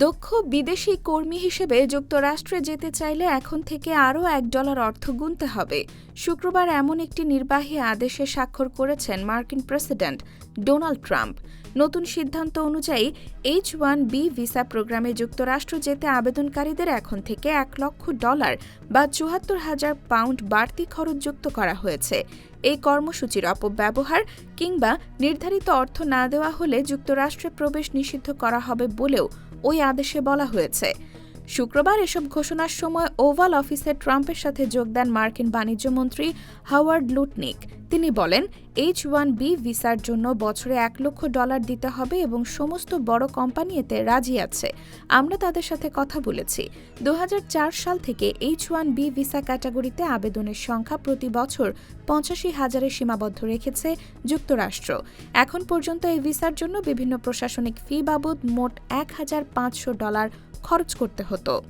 দক্ষ বিদেশি কর্মী হিসেবে যুক্তরাষ্ট্রে যেতে চাইলে এখন থেকে আরও এক ডলার অর্থ গুনতে হবে। শুক্রবার এমন একটি নির্বাহী আদেশে স্বাক্ষর করেছেন মার্কিন প্রেসিডেন্ট ডোনাল্ড ট্রাম্প। নতুন সিদ্ধান্ত অনুযায়ী এইচ ওয়ান বি ভিসা প্রোগ্রামে যুক্তরাষ্ট্র যেতে আবেদনকারীদের এখন থেকে এক লক্ষ ডলার বা চুয়াত্তর হাজার পাউন্ড বাড়তি খরচ যুক্ত করা হয়েছে। এই কর্মসূচির অপব্যবহার কিংবা নির্ধারিত অর্থ না দেওয়া হলে যুক্তরাষ্ট্রে প্রবেশ নিষিদ্ধ করা হবে বলেও ওই আদেশে বলা হয়েছে। শুক্রবার এসব ঘোষণার সময় ওভাল অফিসে ট্রাম্পের সাথে যোগ দেন মার্কিন বাণিজ্যমন্ত্রী হাওয়ার্ড লুটনিক। তিনি বলেন, এইচ ওয়ান বি ভিসার জন্য বছরে এক লক্ষ ডলার দিতে হবে এবং সমস্ত বড় কোম্পানি এতে রাজি আছে। আমরা তাদের সাথে কথা বলেছি। দু হাজার চার সাল থেকে এইচ ওয়ান বি ভিসা ক্যাটাগরিতে আবেদনের সংখ্যা প্রতি বছর পঁচাশি হাজারে সীমাবদ্ধ রেখেছে যুক্তরাষ্ট্র। এখন পর্যন্ত এই ভিসার জন্য বিভিন্ন প্রশাসনিক ফি বাবদ মোট এক হাজার পাঁচশো ডলার খরচ করতে হতো こと